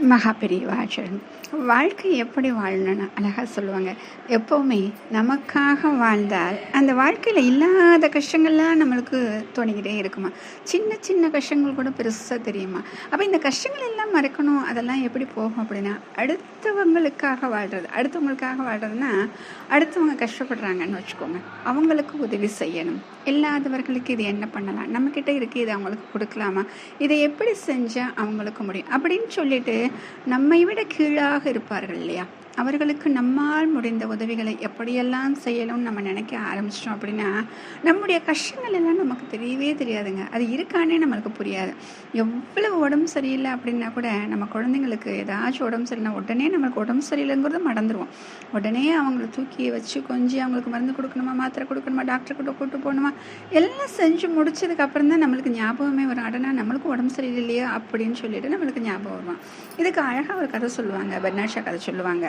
மகா பெரியவாச்சரன் வாழ்க்கை எப்படி வாழணும்னு அழகாக சொல்லுவாங்க. எப்போவுமே நமக்காக வாழ்ந்தால் அந்த வாழ்க்கையில் இல்லாத கஷ்டங்கள்லாம் நம்மளுக்கு தோணிக்கிட்டே இருக்குமா? சின்ன சின்ன கஷ்டங்கள் கூட பெருசாக தெரியுமா? அப்போ இந்த கஷ்டங்கள் எல்லாம் மறக்கணும். அதெல்லாம் எப்படி போகும் அப்படின்னா அடுத்தவங்களுக்காக வாழ்கிறது அடுத்தவங்களுக்காக வாழ்கிறதுனா அடுத்தவங்க கஷ்டப்படுறாங்கன்னு வச்சுக்கோங்க. அவங்களுக்கு உதவி செய்யணும். இல்லாதவர்களுக்கு இது என்ன பண்ணலாம்? நம்மக்கிட்ட இருக்குது இது அவங்களுக்கு கொடுக்கலாமா? இதை எப்படி செஞ்சால் அவங்களுக்கு முடியும்? அப்படின்னு சொல்லிட்டு நம்மை விட கீழாக இருப்பார்கள் இல்லையா? அவர்களுக்கு நம்மால் முடிந்த உதவிகளை எப்படியெல்லாம் செய்யணும்னு நம்ம நினைக்க ஆரம்பிச்சிட்டோம் அப்படின்னா நம்முடைய கஷ்டங்கள் எல்லாம் நமக்கு தெரியவே தெரியாதுங்க. அது இருக்கானே நம்மளுக்கு புரியாது. எவ்வளவு உடம்பு சரியில்லை அப்படின்னா கூட நம்ம குழந்தைங்களுக்கு ஏதாச்சும் உடம்பு சரியில்லை உடனே நம்மளுக்கு உடம்பு சரியில்லைங்கிறது மறந்துடுவோம் உடனே அவங்கள தூக்கி வச்சு கொஞ்சம் அவங்களுக்கு மருந்து கொடுக்கணுமா மாத்திரை கொடுக்கணுமா டாக்டர் கூட கூட்டு போகணுமா எல்லாம் செஞ்சு முடிச்சதுக்கு அப்புறம் தான் நம்மளுக்கு ஞாபகமே வரும். அடனா நம்மளுக்கு உடம்பு சரியில்லையா அப்படின்னு சொல்லிட்டு நம்மளுக்கு ஞாபகம் வருவான். இதுக்கு அழகாக ஒரு கதை சொல்லுவாங்க. பெர்னாஷா கதை சொல்லுவாங்க.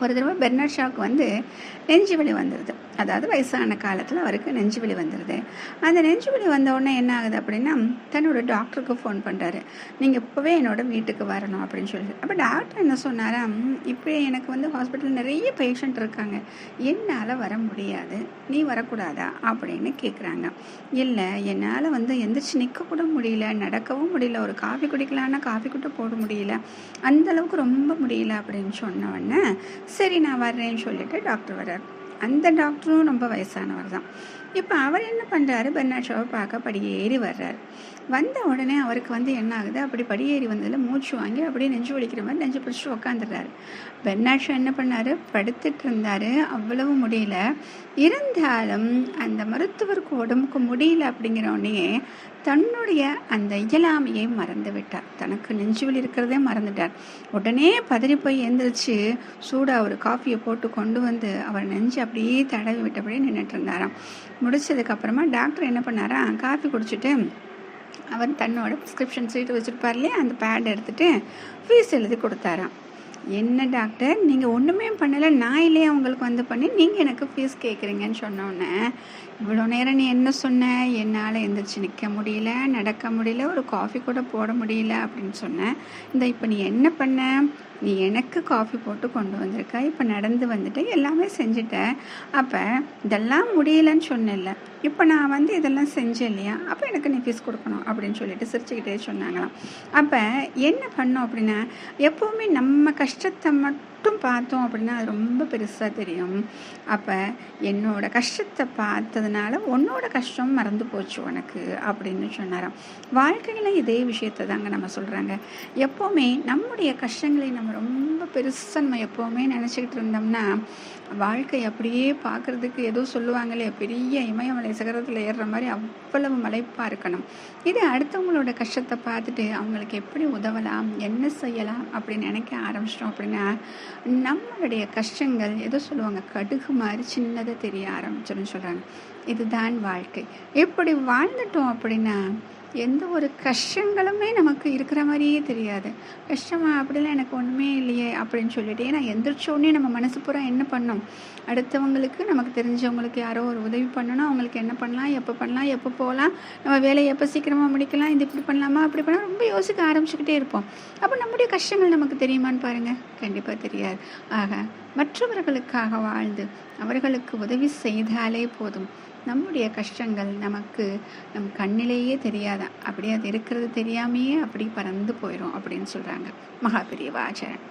ஒரு தடவை பெர்னர் ஷாக்கு வந்து நெஞ்சு வலி வந்துடுது அதாவது வயசான காலத்தில் அவருக்கு நெஞ்சு வலி வந்துடுது அந்த நெஞ்சு வலி வந்த உடனே என்ன ஆகுது அப்படின்னா தன்னோட டாக்டருக்கு ஃபோன் பண்ணுறாரு நீங்கள் இப்போவே என்னோட வீட்டுக்கு வரணும் அப்படின்னு சொல்லி. அப்போ டாக்டர் என்ன சொன்னாரா இப்போ எனக்கு வந்து ஹாஸ்பிட்டல் நிறைய பேஷண்ட் இருக்காங்க. என்னால் வர முடியாது. நீ வரக்கூடாதா? அப்படின்னு கேட்குறாங்க இல்லை என்னால் வந்து எந்திரிச்சு நிற்க கூட முடியல. நடக்கவும் முடியல. ஒரு காஃபி குடிக்கலான்னா காஃபி குட்டை போட முடியல. அந்தளவுக்கு ரொம்ப முடியல அப்படின்னு சொன்ன உடனே சரி நான் வர்றேன்னு சொல்லிட்டு டாக்டர் வர்றார். அந்த டாக்டரும் ரொம்ப வயசானவர் தான். இப்போ அவர் என்ன பண்ணுறாரு பெர்னாட் ஷோவை பார்க்க படியேறி வர்றார். வந்த உடனே அவருக்கு வந்து என்ன ஆகுது? அப்படி படியேறி வந்ததில் மூச்சு வாங்கி அப்படியே நெஞ்சு வலிக்கிற மாதிரி நெஞ்சு பிடிச்சிட்டு உக்காந்துடுறாரு. பெர்னாட் என்ன பண்ணார்? படுத்துட்டு இருந்தார். அவ்வளவு முடியல. இருந்தாலும் அந்த மருத்துவருக்கு உடம்புக்கு முடியல அப்படிங்கிறோடனே தன்னுடைய அந்த இயலாமையை மறந்து விட்டார். தனக்கு நெஞ்சு வலி இருக்கிறதே மறந்துட்டார். உடனே பதறி போய் எழுந்திரிச்சு சூடாக ஒரு காஃபியை போட்டு கொண்டு வந்து அவர் நெஞ்சு அப்படியே தடவி விட்டபடியே நின்றுட்டு இருந்தாராம். முடிச்சதுக்கப்புறமா டாக்டர் என்ன பண்ணாரா காஃபி குடிச்சிட்டு அவர் தன்னோட ப்ரிஸ்கிரிப்ஷன் சீட்டு வச்சுருப்பார் இல்லையா அந்த பேட் எடுத்துகிட்டு ஃபீஸ் எழுதி கொடுத்தாராம். என்ன டாக்டர் நீங்கள் ஒன்றுமே பண்ணலை நான் இல்லையே உங்களுக்கு வந்து பண்ணி நீங்கள் எனக்கு ஃபீஸ் கேட்குறீங்கன்னு சொன்னோன்னே இவ்வளோ நேரம் நீ என்ன சொன்ன? என்னால் எந்திரிச்சு நிற்க முடியல நடக்க முடியல ஒரு காஃபி கூட போட முடியல அப்படின்னு சொன்னேன். இந்த இப்போ நீ என்ன பண்ண? நீ எனக்கு காஃபி போட்டு கொண்டு வந்திருக்க. இப்போ நடந்து வந்துட்டு எல்லாமே செஞ்சுட்ட அப்போ இதெல்லாம் முடியலன்னு சொன்னேன்ல. இப்போ நான் வந்து இதெல்லாம் செஞ்சேன் இல்லையா? அப்போ எனக்கு நீ ஃபீஸ் கொடுக்கணும் அப்படின்னு சொல்லிட்டு சிரிச்சுக்கிட்டே சொன்னாங்களாம். அப்போ என்ன பண்ணோம் அப்படின்னா எப்போவுமே நம்ம கஷ்டத்தை மட்டும் மட்டும் பார்த்தோம் அப்படின்னா அது ரொம்ப பெருசாக தெரியும். அப்போ என்னோட கஷ்டத்தை பார்த்ததுனால உன்னோட கஷ்டம் மறந்து போச்சு உனக்கு அப்படின்னு சொன்னாராம். வாழ்க்கையில் இதே விஷயத்தை தாங்க நம்ம சொல்கிறாங்க எப்போவுமே நம்முடைய கஷ்டங்களை நம்ம ரொம்ப பெருசாக நம்ம எப்போவுமே நினச்சிக்கிட்டு இருந்தோம்னா வாழ்க்கை அப்படியே பார்க்குறதுக்கு ஏதோ சொல்லுவாங்க இல்லையா பெரிய இமயமலை சிகரத்தில் ஏறுற மாதிரி அவ்வளவு மலைப்பாக இருக்கணும். இது அடுத்தவங்களோட கஷ்டத்தை பார்த்துட்டு அவங்களுக்கு எப்படி உதவலாம் என்ன செய்யலாம் அப்படின்னு நினைக்க ஆரம்பிச்சிட்டோம் அப்படின்னா நம்மளுடைய கஷ்டங்கள் ஏதோ சொல்லுவாங்க கடுகு மாதிரி சின்னதாக தெரிய ஆரம்பிச்சிடும் சொல்கிறாங்க இதுதான் வாழ்க்கை. எப்படி வாழ்ந்துட்டோம் அப்படின்னா எந்த ஒரு கஷ்டங்களுமே நமக்கு இருக்கிற மாதிரியே தெரியாது. கஷ்டமா? அப்படிலாம் எனக்கு ஒன்றுமே இல்லையே அப்படின்னு சொல்லிட்டு. ஏன்னா எந்திரிச்சோடனே நம்ம மனசு பூரா என்ன பண்ணோம்? அடுத்தவங்களுக்கு நமக்கு தெரிஞ்சவங்களுக்கு யாரோ ஒரு உதவி பண்ணணும். அவங்களுக்கு என்ன பண்ணலாம்? எப்போ பண்ணலாம்? எப்போ போகலாம்? நம்ம வேலையை எப்போ சீக்கிரமாக முடிக்கலாம்? இது இப்படி பண்ணலாமா? அப்படி பண்ணலாம்? ரொம்ப யோசிக்க ஆரம்பிச்சுக்கிட்டே இருப்போம். அப்போ நம்முடைய கஷ்டங்கள் நமக்கு தெரியுமான்னு பாருங்கள் கண்டிப்பாக தெரியாது. ஆக மற்றவர்களுக்காக வாழ்ந்து அவர்களுக்கு உதவி செய்தாலே போதும். நம்முடைய கஷ்டங்கள் நமக்கு நம் கண்ணிலேயே தெரியாதான் அப்படியே அது இருக்கிறது தெரியாமையே அப்படி பறந்து போயிடும் அப்படின்னு சொல்கிறாங்க மகாபிரிவாச்சரன்